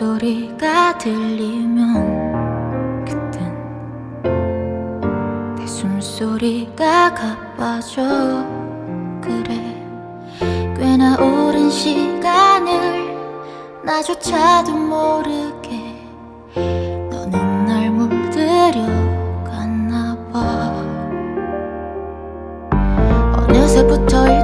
숨소리가 들리면 그땐 내 숨소리가 가빠져 그래. 꽤나 오랜 시간을 나조차도 모르게 너는 날 물들여 갔나 봐. 어느새부터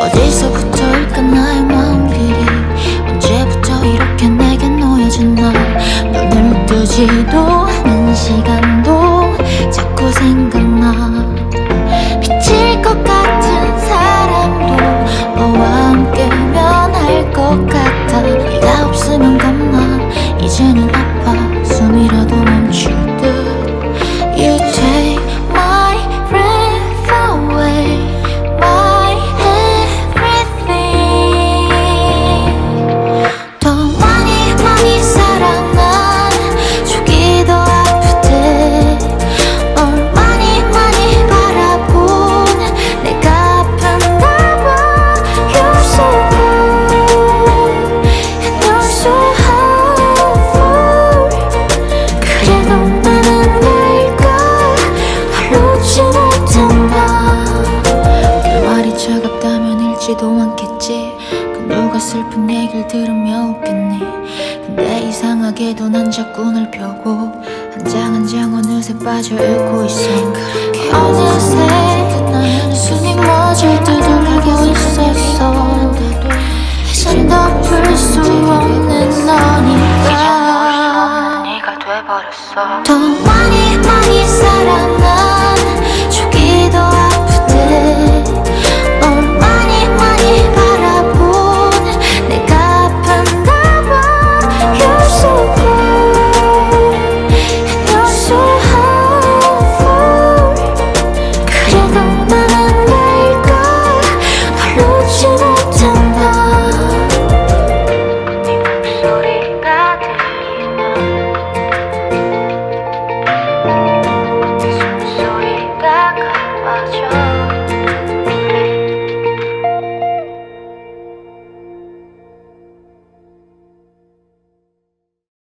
어디서부터일까 나의 마음 길이 언제부터 이렇게 내게 놓여졌나 눈을 뜨지도 읽지도 않겠지. 그 누가 슬픈 얘기를 들으며 웃겠니? 근데 이상하게도 난 자꾸 널 펴고 한 장 한 장 어느새 빠져 읽고 있어. 그렇게 어느새 숨이 멎을 듯 울고 있었어. 이젠 덮을 수 없는 너니까. 네가 돼버렸어. 더 많이 많이 사랑한